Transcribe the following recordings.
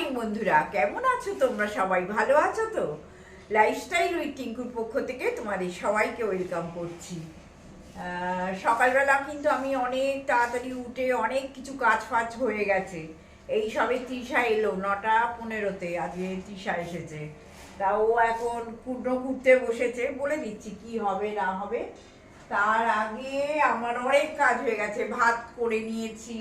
Morning বন্ধুরা, কেমন আছো তোমরা সবাই? ভালো আছো তো? লাইফস্টাইল উইথ টিঙ্কুর পক্ষ থেকে তোমাদের সবাইকে ওয়েলকাম করছি। সকালবেলা কিন্তু আমি অনেক তাড়াতাড়ি উঠে অনেক কিছু কাজ ফাজ হয়ে গেছে। এই সবে তৃষা এলো, নটা পনেরোতে, আজকে তৃষা এসেছে। তা ও এখন পূর্ণ ঘুরতে বসেছে, বলে দিচ্ছি কি হবে, না হবে। তার আগে আমার অনেক কাজ হয়ে গেছে, ভাত করে নিয়েছি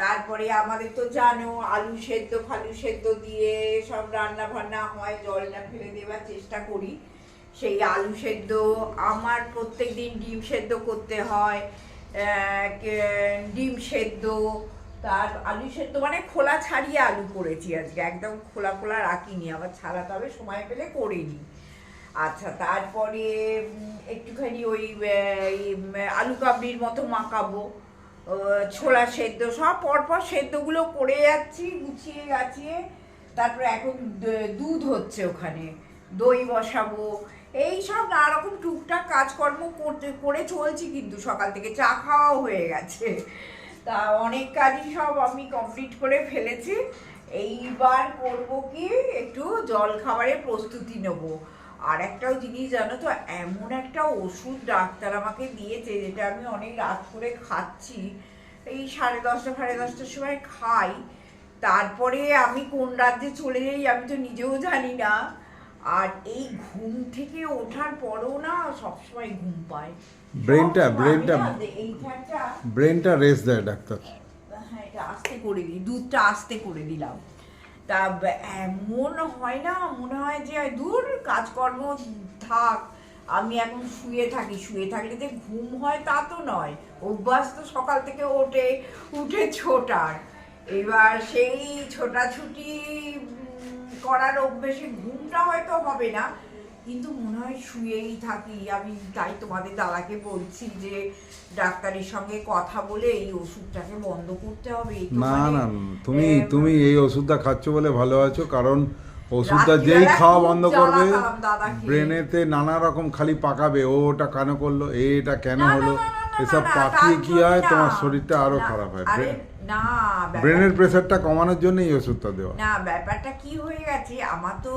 তারপরে আমাদের তো জানো, আলু সেদ্ধ, ফালু সেদ্ধ দিয়ে সব রান্না বান্না হয়, জল না ফেলে দেওয়ার চেষ্টা করি। সেই আলু সেদ্ধ, আমার প্রত্যেক দিন ডিম সেদ্ধ করতে হয় ডিম সেদ্ধ, তার আলু সেদ্ধ মানে খোলা ছাড়িয়ে আলু করেছি আজকে, একদম খোলা খোলা রাখিনি, আবার ছাড়াতে হবে, সময় পেলে করে নিই। আচ্ছা তারপরে একটুখানি ওই আলু কাবলির মতো মাখাবো। ছোলা সেদ্ধ, সব পরপর সেদ্ধগুলো করে যাচ্ছি, গুছিয়ে গাছিয়ে। তারপরে এখন দুধ হচ্ছে ওখানে, দই বসাবো। এই সব নানা রকম টুকটাক কাজকর্ম করতে, করে চলছি কিন্তু সকাল থেকে, চা খাওয়াও হয়ে গেছে। তা অনেক কাজই সব আমি কমপ্লিট করে ফেলেছি। এইবার করব কি, একটু জল খাবারের প্রস্তুতি নেব। আর একটাও জিনিস জানো তো এমন একটা ওষুধ ডাক্তার আমাকে দিয়েছে যেটা আমি অনেক রাত করে খাচ্ছি। এই সাড়ে দশটা সাড়ে দশটার সময় খাই। তারপরে আমি কোন রাজ্যে চলে যাই আমি তো নিজেও জানি না। আর এই ঘুম থেকে ওঠার পরও না সবসময় ঘুম পায়। ব্রেনটা ব্রেনটা ব্রেনটা রেস্ট দেয় ডাক্তার। হ্যাঁ এটা আস্তে করে দিই দুধটা আস্তে করে দিলাম। তা এমন হয় না, মনে হয় যে দূর কাজকর্ম থাক, আমি এখন শুয়ে থাকি, শুয়ে থাকলে যে ঘুম হয় তা তো নয়, অভ্যাস তো সকাল থেকে ওঠে, উঠে ছোটার, এবার সেই ছোটাছুটি করার অভ্যেসে ঘুমটা হয়তো হবে না কিন্তু মনে হয় শুয়েই থাকি। আমি তাই তোমাদের দাদাকে বলছি যে ডাক্তারের সঙ্গে কথা বলে এই ওষুধটাকে বন্ধ করতে হবে। না মানে, না তুমি তুমি এই ওষুধটা খাচ্ছ বলে ভালো আছো কারণ ওষুধটা যেই খাওয়া বন্ধ করবে ব্রেনেতে নানা রকম খালি পাকাবে ও ওটা কেন করল এটা কেন হলো এসব পাকিয়ে কি হয় তোমার শরীরটা আরও খারাপ হয় না ব্রেনের প্রেশারটা কমানোর জন্য এই ওষুধটা দেওয়া। না ব্যাপারটা কি হয়ে গেছে? আমার তো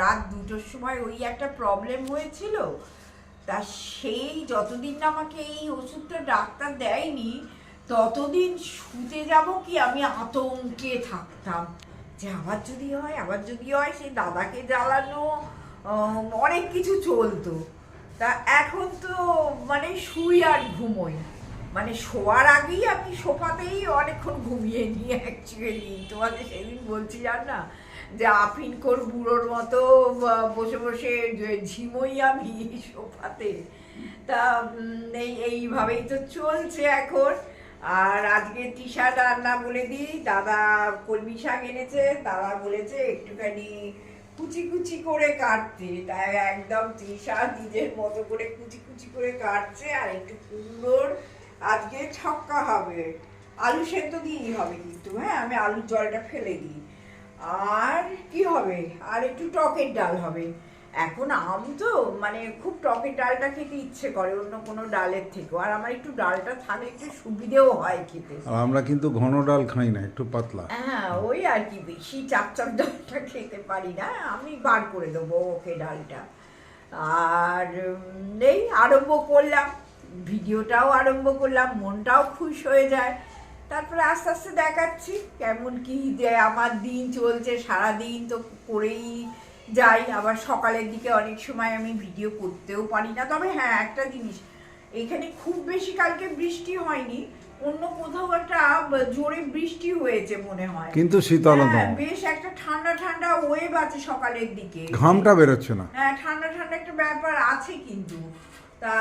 রাত দুটোর সময় ওই একটা প্রবলেম হয়েছিল। তা সেই যতদিন না আমাকে এই ওষুধটা ডাক্তার দেয়নি ততদিন শুতে যাব কি আমি আতঙ্কে থাকতাম। যে আবার যদি হয় আবার যদি হয় সেই দাদাকে জ্বালানো অনেক কিছু চলতো। তা এখন তো মানে শুই আর ঘুমোই মানে শোয়ার আগেই আমি সোফাতেই অনেকক্ষণ ঘুমিয়ে নিই অ্যাকচুয়ালি তোমাকে সেদিন বলছিলাম না যে আফিন কর বুড়োর মতো বসে বসে ঝিমোই আমি সোফাতে। তা এই, এইভাবেই তো চলছে এখন। আর আজকে শার্ট রান্না বলে দিই, দাদা কলমি শাক এনেছে, দাদা বলেছে একটুখানি কুচি কুচি করে কাটতে। তাই একদম শার্ট নিজের মতো করে কুচি কুচি করে কাটছে, আর একটু কুমড়োর আজকে ছক্কা হবে। আলু সেদ্ধ দিয়েই হবে কিন্তু হ্যাঁ? আমি আলুর জলটা ফেলে দিই। আর কি হবে? আর একটু টকের ডাল হবে। এখন আম তো মানে খুব টকের ডালটা খেতে ইচ্ছে করে অন্য কোনো ডালের থেকেও। আর আমার একটু ডালটা থাকলে একটু সুবিধেও হয় খেতে। আর আমরা কিন্তু ঘন ডাল খাই না একটু পাতলা। হ্যাঁ ওই আর কি বেশি চাপ চাপ ডালটা খেতে পারি না। আমি বার করে দেবো ওকে ডালটা। আর এই আরম্ভ করলাম। ভিডিওটাও আরম্ভ করলাম মনটাও খুশ হয়ে যায়। তারপরে আস্তে আস্তে দেখাচ্ছি কেমন কি যে আমার দিন চলছে সারা দিন তো করেই যাই। আবার সকালের দিকে অনেক সময় আমি ভিডিও করতেও পারি না। তবে হ্যাঁ একটা জিনিস এখানে খুব বেশি কালকে বৃষ্টি হয়নি অন্য কোথাও একটা জোরে বৃষ্টি হয়েছে মনে হয়। কিন্তু শীতলতম হ্যাঁ, বেশ একটা ঠান্ডা ঠান্ডা ওয়েভ আছে সকালের দিকে। ঘামটা বেরোচ্ছে না। হ্যাঁ ঠান্ডা ঠান্ডা একটা ব্যাপার আছে কিন্তু। তা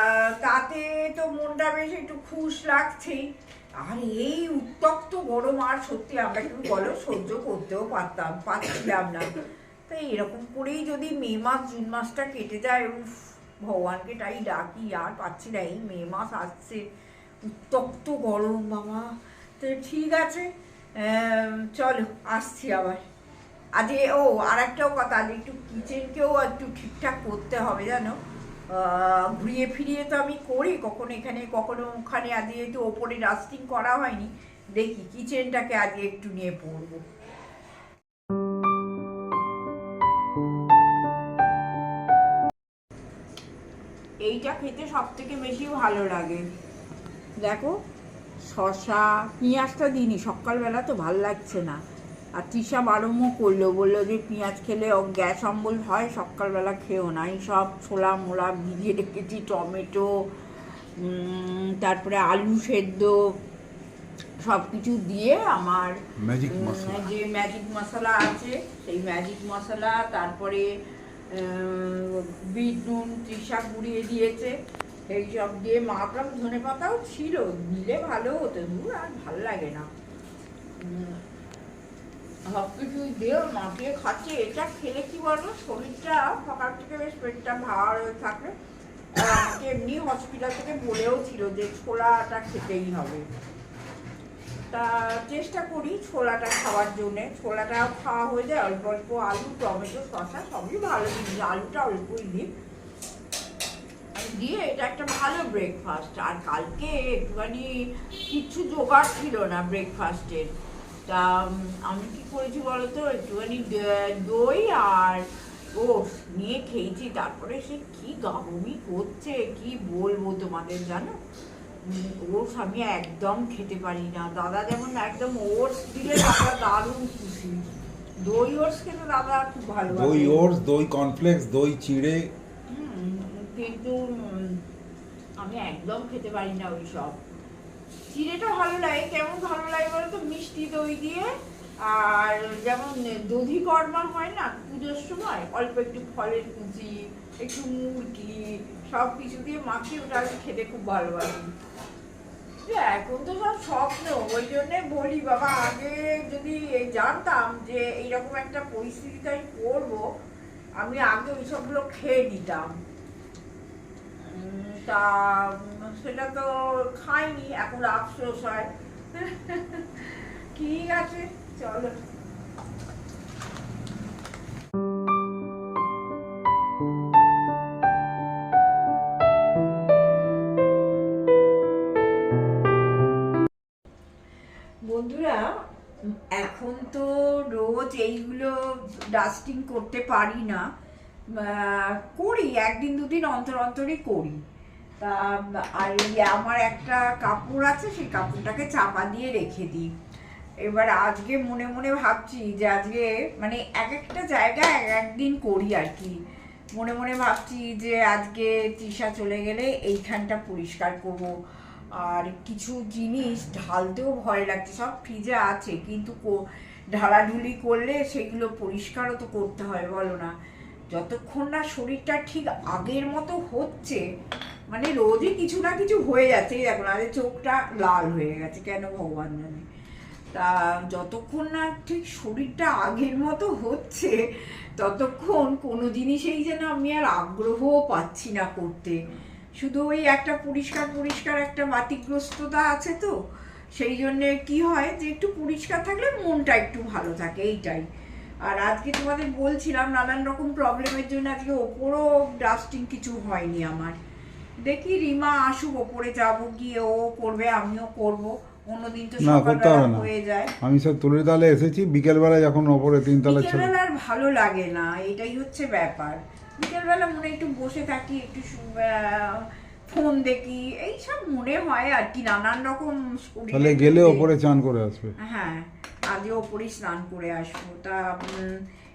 তাতে তো মনটা বেশ একটু খুশ লাগছেই। আর এই উত্তপ্ত গরম আর সত্যি আমরা কিন্তু বলো, সহ্য করতেও পারতাম, পারছিলাম না। তাই এরকম করেই যদি মে মাস, জুন মাসটা কেটে যায়, উফ, ভগবানকে তাই ডাকি, আর পাচ্ছি না, এই মে মাস আসছে উত্তপ্ত গরম বাবা তো ঠিক আছে চলো, আসছি আবার। আজকে, ও আর একটাও কথা আজ একটু কিচেনকেও একটু ঠিকঠাক করতে হবে, জানো? ঘুরিয়ে ফিরিয়ে তো আমি করি, কখনো এখানে, কখনো ওখানে। আদি তো ওপরে রাস্টিং করা হয়নি, দেখি কিচেনটাকে আদি একটু নিয়ে পড়ব এইটা খেতে সব থেকে বেশি ভালো লাগে। দেখো শশা পেঁয়াজটা দিইনি, সকালবেলা তো ভালো লাগছে না। আর তৃষা বারমও করল বলল যে পেঁয়াজ খেলে ও গ্যাস অম্বল হয় সকালবেলা খেও না। এই সব ছোলা মোলা ভিজিয়ে রেখেছি টমেটো তারপরে আলু সেদ্ধ সব কিছু দিয়ে আমার ম্যাজিক যে ম্যাজিক মশলা আছে সেই ম্যাজিক মশলা তারপরে বিট নুন তৃষা গুঁড়িয়ে দিয়েছে। এই সব দিয়ে মাখলাম ধনে পাতাও ছিল দিলে ভালো হতো। দূর আর ভালো লাগে না। কিছু মাখিয়ে এটা খেলে কি শরীরটা সকাল থেকে বেশ পেটটা ভার হয়ে থাকে। আমাকে এমনি হসপিটাল থেকে বলেও ছিল যে ছোলাটা খেতেই হবে। তা চেষ্টা করি ছোলাটা খাওয়ার জন্যে। ছোলাটাও খাওয়া হয়ে যায়, অল্প অল্প আলু, টমেটো, শসা, সবই ভালো জিনিস আলুটা অল্পই দিই দিয়ে এটা একটা ভালো ব্রেকফাস্ট আর কালকে একটুখানি কিচ্ছু জোগাড় ছিল না ব্রেকফাস্টের তা আমি কি করেছি বলতো? একটুখানি দই আর ওটস নিয়ে খেয়েছি। তারপরে সে কি গাবমি করছে? কি বলব তোমাদের জানো? ওটস আমি একদম খেতে পারি না। দাদা যেমন একদম ওটস দিলে দাদা দারুণ খুশি। দই ওটস খেতে দাদা খুব ভালো দই ওটস দই কর্নফ্লেক্স দই চিড়ে। কিন্তু আমি একদম খেতে পারি না ওই সব চিড়েটা ভালো লাগে। কেমন ভালো লাগে বলতো? মিষ্টি দই দিয়ে। আর যেমন দধি কর্মা হয় না, পুজোর সময় অল্প একটু ফলের কুচি, একটু মুরগি, সব কিছু দিয়ে মাখিয়ে ওটা খেতে খুব ভালোবাসি। যে এখন তো সব স্বপ্ন, ওই জন্যে বলি, বাবা, আগে যদি জানতাম যে এইরকম একটা পরিস্থিতিতে আমি পড়ব, আমি আগে ওই সবগুলো খেয়ে নিতাম। তা, সেটা তো খাইনি, এখন আফসোস হয়। ঠিক আছে, চলো। বন্ধুরা, এখন তো রোজ এইগুলো ডাস্টিং করতে পারি না। করি, একদিন দুদিন অন্তর অন্তরই করি। তা, আর আমার একটা কাপড় আছে, সেই কাপড়টাকে চাপা দিয়ে রেখে দিই। এবার আজকে মনে মনে ভাবছি যে আজকে মানে এক একটা জায়গায় এক একদিন করি আর কি। মনে মনে ভাবছি যে আজকে তৃষা চলে গেলে এইখানটা পরিষ্কার করব। আর কিছু জিনিস ঢালতেও ভয় লাগছে, সব ফ্রিজে আছে, কিন্তু ঢালাঢুলি করলে সেগুলো পরিষ্কারও তো করতে হয়, বলো না। যতক্ষণ না শরীরটা ঠিক আগের মতো হচ্ছে মানে রোজই কিছু না কিছু হয়ে যাচ্ছে। দেখো যে চোখটা লাল হয়ে গেছে, কেন ভগবান জানে? তা যতক্ষণ না ঠিক শরীরটা আগের মতো হচ্ছে, ততক্ষণ কোনো জিনিসেই যেন আমি আর আগ্রহও পাচ্ছি না করতে। শুধু ওই একটা পরিষ্কার পরিষ্কার একটা বাতিগ্রস্ততা আছে তো, সেই জন্যে কি হয় যে একটু পরিষ্কার থাকলে মনটা একটু ভালো থাকে, এইটাই। আর আজকে তোমাদের বলছিলাম নানান রকম প্রবলেমের জন্য আজকে ওপরও ডাস্টিং কিছু হয়নি আমার। দেখি রিমা আসুক ওপরে যাব গিয়ে ও করবে আমিও করব। অন্যদিন তো না, করতে হবে না। হয়ে যায়। আমি সব তুলে তালে এসেছি বিকেলবেলা যখন ওপরে তিনতলা ছিল। বিকেলবেলা আর ভালো লাগে না এটাই হচ্ছে ব্যাপার। বিকেলবেলা মনে একটু বসে থাকি একটু ফোন দেখি এই সব মনে হয় আর কি নানান রকম তাহলে গেলে ওপরে চান করে আসবে। হ্যাঁ আজকে ওপরে স্নান করে আসব। তা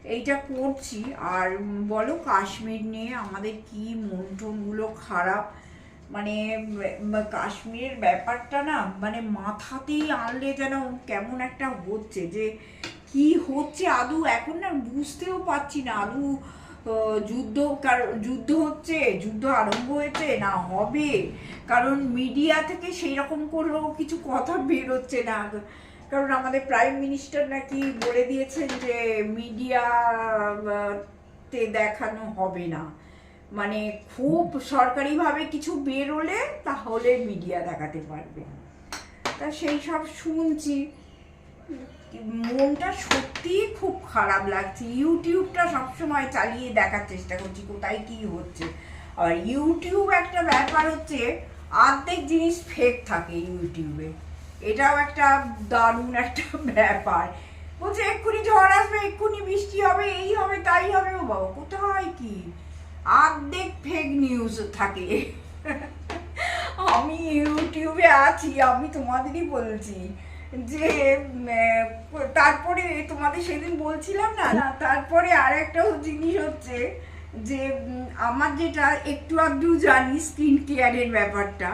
এইটা করছি। আর বলো কাশ্মীর নিয়ে আমাদের কি মন টনগুলো খারাপ? মানে কাশ্মীরের ব্যাপারটা না মানে মাথাতেই আনলে যেন কেমন একটা হচ্ছে যে, কি হচ্ছে আদৌ? এখন না বুঝতেও পারছি না আদৌ যুদ্ধ কার- যুদ্ধ হচ্ছে, যুদ্ধ আরম্ভ হয়েছে, না হবে? কারণ মিডিয়া থেকে সেই রকম করেও কিছু কথা বেরোচ্ছে না। কারণ আমাদের প্রাইম মিনিস্টার নাকি বলে দিয়েছেন যে মিডিয়া তে দেখানো হবে না। মানে খুব সরকারিভাবে কিছু বেরোলে তাহলে মিডিয়া দেখাতে পারবে। তা সেই সব শুনছি। মনটা সত্যিই খুব খারাপ লাগছে। ইউটিউবটা সবসময় চালিয়ে দেখার চেষ্টা করছি, কোথায় কি হচ্ছে। আর ইউটিউব একটা ব্যাপার হচ্ছে, অর্ধেক জিনিস ফেক থাকে ইউটিউবে। এটাও একটা দারুণ একটা ব্যাপার। বলছে, এক্ষুনি ঝড় আসবে, এক্ষুনি বৃষ্টি হবে, এই হবে, তাই হবে। ও বাবা, কোথায় কি? অর্ধেক ফেক নিউজ থাকে। আমি ইউটিউবে আছি, আমি তোমাদেরই বলছি যে তারপরে তোমাদের সেদিন বলছিলাম না না, তারপরে আর একটা জিনিস হচ্ছে যে আমার যেটা একটু আধটু জানি স্কিন কেয়ারের ব্যাপারটা।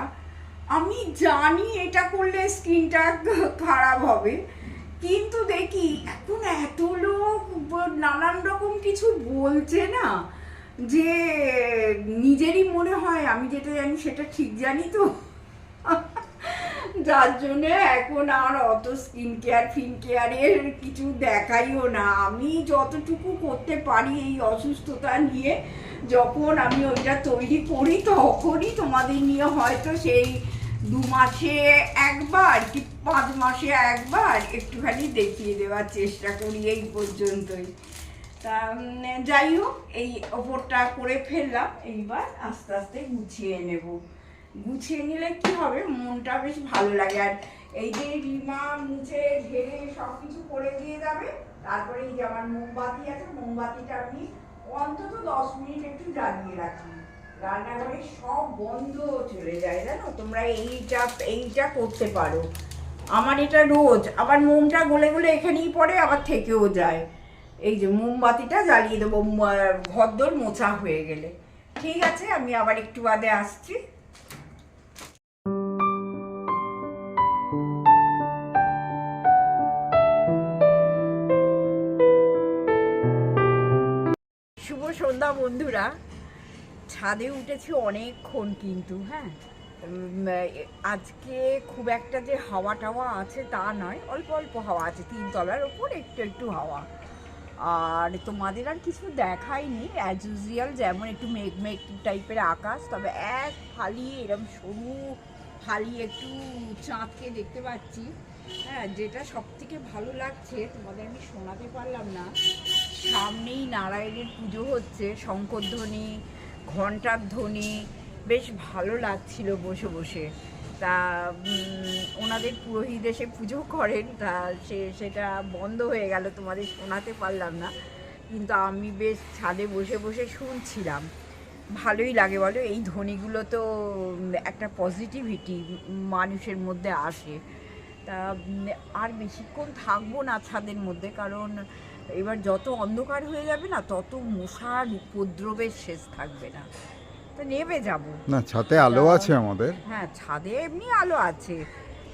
আমি জানি এটা করলে স্কিনটা খারাপ হবে, কিন্তু দেখি এখন এত লোক নানান রকম কিছু বলছে না যে নিজেরই মনে হয়, আমি যেটা জানি সেটা ঠিক জানি তো। যার জন্য এখন আর অত স্কিন কেয়ার ফিন কেয়ারের কিছু দেখাইও না। আমি যতটুকু করতে পারি এই অসুস্থতা নিয়ে, যখন আমি ওইটা তৈরি করি, তখনই তোমাদের নিয়ে হয়তো সেই দু মাসে একবার কি পাঁচ মাসে একবার একটুখানি দেখিয়ে দেওয়ার চেষ্টা করি এই পর্যন্তই। তা যাই হোক, এই ওপরটা করে ফেললাম, এইবার আস্তে আস্তে গুছিয়ে নেব। গুছিয়ে নিলে কি হবে? মনটা বেশ ভালো লাগে। আর এই যে রিমা, মুছে ঝেড়ে সব কিছু করে দিয়ে যাবে, তারপরে এই যে আমার মোমবাতি আছে, মোমবাতিটা আমি অন্তত দশ মিনিট একটু জ্বালিয়ে রাখি। রান্নাঘরে সব বন্ধ চলে যায়, জানো? তোমরা এইটা এইটা করতে পারো। আমার এটা রোজ, আবার মোমটা গলে গলে এখানেই পড়ে, আবার থেকেও যায়। এই যে মোমবাতিটা জ্বালিয়ে দেবো ঘরদোর মোছা হয়ে গেলে। ঠিক আছে, আমি আবার একটু বাদে আসছি। সন্ধ্যা বন্ধুরা, ছাদে উঠেছি অনেকক্ষণ কিন্তু হ্যাঁ? আজকে খুব একটা যে হাওয়া টাওয়া আছে তা নয়, অল্প অল্প হাওয়া আছে তিনতলার ওপর, একটু একটু হাওয়া। আর তোমাদের আর কিছু দেখাইনি অ্যাজ ইউজুয়াল যেমন একটু মেঘ মেঘ টাইপের আকাশ, তবে এক ফালি এরকম সরু ফালি একটু চাঁদকে দেখতে পাচ্ছি হ্যাঁ যেটা সব থেকে ভালো লাগছে, তোমাদের আমি শোনাতে পারলাম না। সামনেই নারায়ণের পুজো হচ্ছে, শঙ্করধ্বনি ঘণ্টার ধ্বনি বেশ ভালো লাগছিল বসে বসে। তা ওনাদের পুরোহিত এসে পুজো করেন, তা সে, সেটা বন্ধ হয়ে গেল, তোমাদের শোনাতে পারলাম না। কিন্তু আমি বেশ ছাদে বসে বসে শুনছিলাম। ভালোই লাগে বলো, এই ধ্বনিগুলো তো একটা পজিটিভিটি মানুষের মধ্যে আসে। তা আর বেশিক্ষণ থাকব না ছাদের মধ্যে, কারণ এবার যত অন্ধকার হয়ে যাবে না তত মশার উপদ্রবের শেষ থাকবে না। তো নেমে যাব। না ছাতে আলো আছে আমাদের। হ্যাঁ ছাদে এমনি আলো আছে।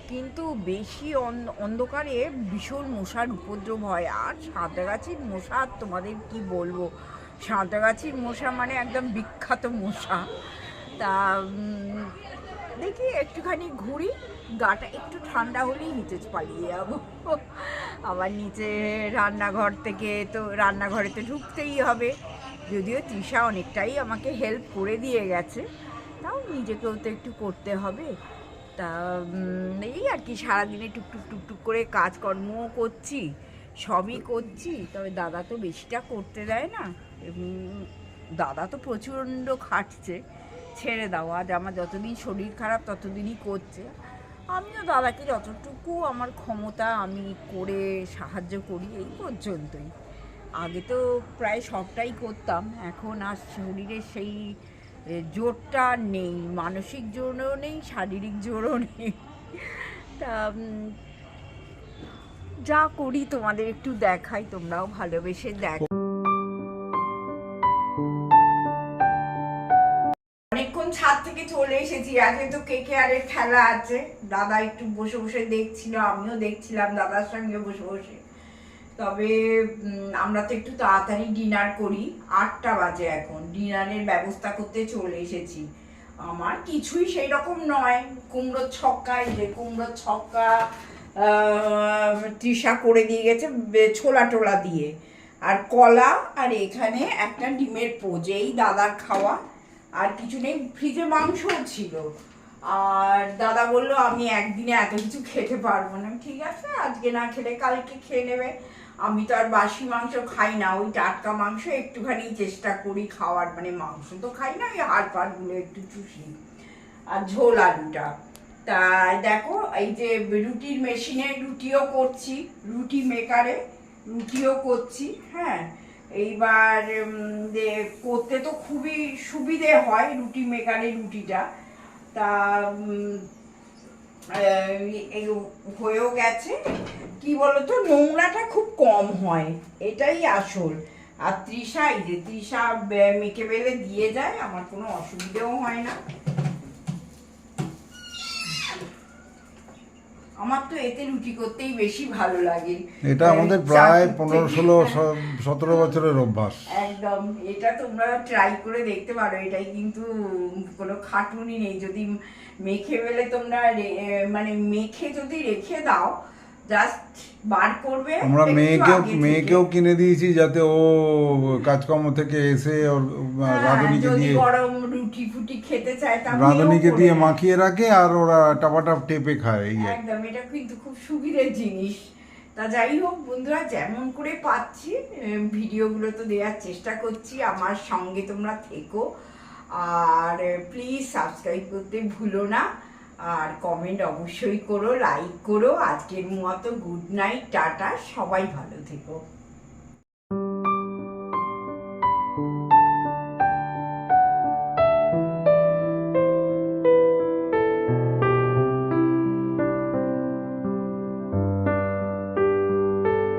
কিন্তু বেশি অন- অন্ধকারে ভীষণ মশার উপদ্রব হয়। আর সাঁতরাগাছির মশা তোমাদের কি বলব? সাঁতরাগাছির মশা মানে একদম বিখ্যাত মশা। তা দেখি একটুখানি ঘুরি, গাটা একটু ঠান্ডা হলেই নিচে পালিয়ে যাব। আবার নিচে রান্নাঘর থেকে তো রান্নাঘরে তো ঢুকতেই হবে। যদিও তৃষা অনেকটাই আমাকে হেল্প করে দিয়ে গেছে। তাও নিজেকেও তো একটু করতে হবে। তা এই আর কি সারাদিনে টুকটুক টুকটুক করে কাজকর্মও করছি, সবই করছি। তবে দাদা তো বেশিটা করতে দেয় না। দাদা তো প্রচণ্ড খাটছে। ছেড়ে দাও। আজ আমার যতদিন শরীর খারাপ, ততদিনই করছে। আমিও দাদাকে যতটুকু আমার ক্ষমতা আমি করে সাহায্য করি, এই পর্যন্তই। আগে তো প্রায় সবটাই করতাম, এখন আর শরীরের সেই জোরটা নেই। মানসিক জোরও নেই, শারীরিক জোরও নেই। তা যা করি তোমাদের একটু দেখাই, তোমরাও ভালোবেসে দেখো। থেকে চলে এসেছি আজকে তো কে কে আরের খেলা আছে। দাদা একটু বসে বসে দেখছিল, আমিও দেখছিলাম দাদার সঙ্গে বসে বসে। তবে আমরা তো একটু তাড়াতাড়ি ডিনার করি। আটটা বাজে এখন ডিনারের ব্যবস্থা করতে চলে এসেছি। আমার কিছুই সেই রকম নয়, কুমড়োর ছক্কা যে কুমড়োর ছক্কা তৃষা করে দিয়ে গেছে ছোলা টোলা দিয়ে। আর কলা, আর এখানে একটা ডিমের পোজ, এই দাদার খাওয়া। আর কিছু নেই, ফ্রিজে মাংসও ছিল। আর দাদা বলল, আমি একদিনে এত কিছু খেতে পারব না। ঠিক আছে, আজকে না খেলে কালকে খেয়ে নেবে। আমি তো আর বাসি মাংস খাই না, ওই টাটকা মাংস একটুখানি চেষ্টা করি খাওয়ার। মানে মাংস তো খাই না, ওই হাড় ফাড়গুলো একটু চুষি। আর ঝোল আলুটা? তা দেখো, এই যে রুটির মেশিনে রুটিও করছি, রুটি মেকারে রুটিও করছি। হ্যাঁ এইবার করতে তো খুবই সুবিধে হয় রুটি মেকারে রুটিটা। তা হয়েও গেছে। কি বলতো, নোংরাটা খুব কম হয়, এটাই আসল। আর তৃষা, এই যে তৃষা মেখে বেলে দিয়ে যায়, আমার কোনো অসুবিধেও হয় না। আমার তো এতে রুটি করতেই বেশি ভালো লাগে। এটা আমাদের প্রায় পনেরো ষোলো সতেরো বছরের অভ্যাস। একদম এটা তোমরা ট্রাই করে দেখতে পারো এটাই কিন্তু কোনো খাটুনি নেই। যদি মেখে ফেলে তোমরা মানে মেখে যদি রেখে দাও জাস্ট বার করবে আমরা মেয়েকেও মেয়েকেও কিনে দিয়েছি যাতে ও কাজকর্ম থেকে এসে ওর হ্যাঁ, রাঁধুনিকে দিয়ে গরম রুটি ফুটি খেতে চায় তা রাঁধুনিকে দিয়ে মাখিয়ে রাখে আর ওরা টাপাটাপ টেপে খায় এই একদম এটা কিন্তু খুব সুবিধের জিনিস। তা যাই হোক বন্ধুরা যেমন করে পাচ্ছি ভিডিওগুলো তো দেওয়ার চেষ্টা করছি আমার সঙ্গে তোমরা থেকো। আর প্লিজ সাবস্ক্রাইব করতে ভুলো না। আর কমেন্ট অবশ্যই করো লাইক করো। আজকের মতো গুড নাইট টাটা সবাই ভালো থেকো।